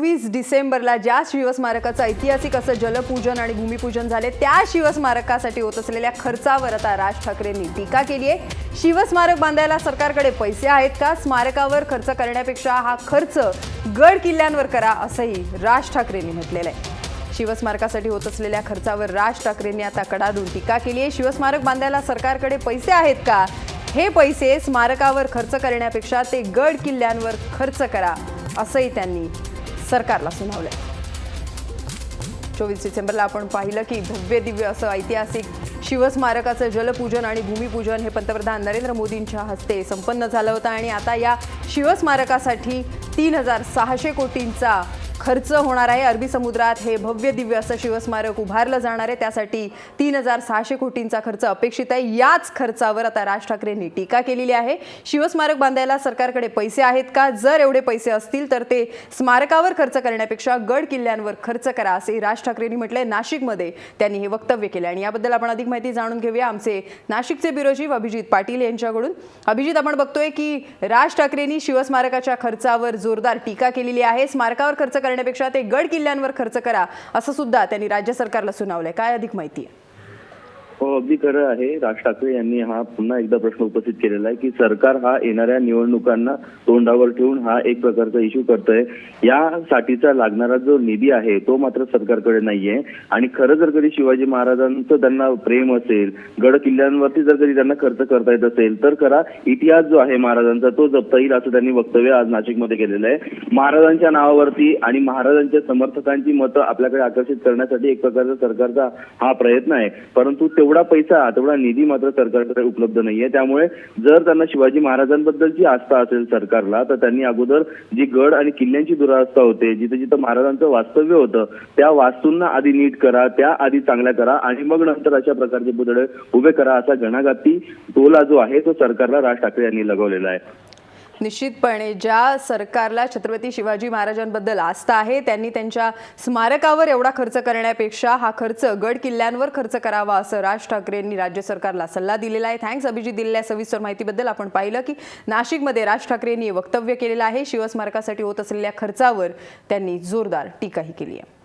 वीस डिसेंबरला ज्या शिवस्मारकाचं ऐतिहासिक असं जलपूजन आणि भूमिपूजन झाले त्या शिवस्मारकासाठी होत असलेल्या खर्चावर आता राज ठाकरेंनी टीका केली आहे. शिवस्मारक बांधायला सरकारकडे पैसे आहेत का? स्मारकावर खर्च करण्यापेक्षा हा खर्च गड किल्ल्यांवर करा असंही राज ठाकरेंनी म्हटलेलं आहे. शिवस्मारकासाठी होत असलेल्या खर्चावर राज ठाकरेंनी आता कडाडून टीका केली आहे. शिवस्मारक बांधायला सरकारकडे पैसे आहेत का? हे पैसे स्मारकावर खर्च करण्यापेक्षा ते गड किल्ल्यांवर खर्च करा असंही त्यांनी सरकारला सुनावलंय. चोवीस डिसेंबरला आपण पाहिलं की भव्य दिव्य असं ऐतिहासिक शिवस्मारकाचं जलपूजन आणि भूमिपूजन हे पंतप्रधान नरेंद्र मोदींच्या हस्ते संपन्न झालं होतं. आणि आता या शिवस्मारकासाठी तीन हजार सहाशे कोटींचा खर्च होणार आहे. अरबी समुद्रात हे भव्य दिव्य असं शिवस्मारक उभारलं जाणार आहे. त्यासाठी तीन हजार सहाशे कोटींचा खर्च अपेक्षित आहे. याच खर्चावर आता राज ठाकरेंनी टीका केलेली आहे. शिवस्मारक बांधायला सरकारकडे पैसे आहेत का? जर एवढे पैसे असतील तर ते स्मारकावर खर्च करण्यापेक्षा गड किल्ल्यांवर खर्च करा असे राज ठाकरेंनी म्हटलंय. नाशिकमध्ये त्यांनी हे वक्तव्य केलं आणि याबद्दल आपण अधिक माहिती जाणून घेऊया. आमचे नाशिकचे ब्युरो अभिजित पाटील यांच्याकडून. अभिजित आपण बघतोय की राज ठाकरेंनी शिवस्मारकाच्या खर्चावर जोरदार टीका केलेली आहे. स्मारकावर खर्च करण्यापेक्षा ते गड किल्ल्यांवर खर्च करा असं सुद्धा त्यांनी राज्य सरकारला सुनावलंय. काय अधिक माहिती आहे? हो अगदी खरं आहे. राज ठाकरे यांनी हा पुन्हा एकदा प्रश्न उपस्थित केलेला आहे की सरकार हा येणाऱ्या निवडणुकांना तोंडावर ठेवून हा एक प्रकारचा इश्यू करतोय. यासाठीचा लागणारा जो निधी आहे तो मात्र सरकारकडे नाहीये. आणि खरं जर कधी शिवाजी महाराजांचं त्यांना प्रेम असेल गड किल्ल्यांवरती जर कधी त्यांना खर्च करता येत असेल तर खरा इतिहास जो आहे महाराजांचा तो जपता येईल असं त्यांनी वक्तव्य आज नाशिकमध्ये केलेलं आहे. महाराजांच्या नावावरती आणि महाराजांच्या समर्थकांची मतं आपल्याकडे आकर्षित करण्यासाठी एक प्रकारचा सरकारचा हा प्रयत्न आहे. परंतु तेवढा पैसा तेवढा निधी मात्र सरकारकडे उपलब्ध नाहीये. त्यामुळे जर त्यांना शिवाजी महाराजांबद्दलची आस्था असेल सरकारला तर त्यांनी अगोदर जी गड आणि किल्ल्यांची दुरावस्था होते जिथे जिथं महाराजांचं वास्तव्य होतं त्या वास्तूंना आधी नीट करा त्या आधी चांगल्या करा आणि मग नंतर अशा प्रकारचे पुतळे उभे करा असा घणाघाती टोला जो आहे तो सरकारला राज ठाकरे यांनी लगवलेला आहे. निश्चितपणे ज्या सरकारला छत्रपती शिवाजी महाराजांबद्दल आस्था आहे त्यांनी त्यांच्या स्मारकावर एवढा खर्च करण्यापेक्षा हा खर्च गड किल्ल्यांवर खर्च करावा असं राज ठाकरेंनी राज्य सरकारला सल्ला दिलेला आहे. थँक्स अभिजित दिलेल्या सविस्तर माहितीबद्दल आपण पाहिलं की नाशिकमध्ये राज ठाकरेंनी वक्तव्य केलेलं आहे. शिवस्मारकासाठी होत असलेल्या खर्चावर त्यांनी जोरदार टीकाही केली आहे.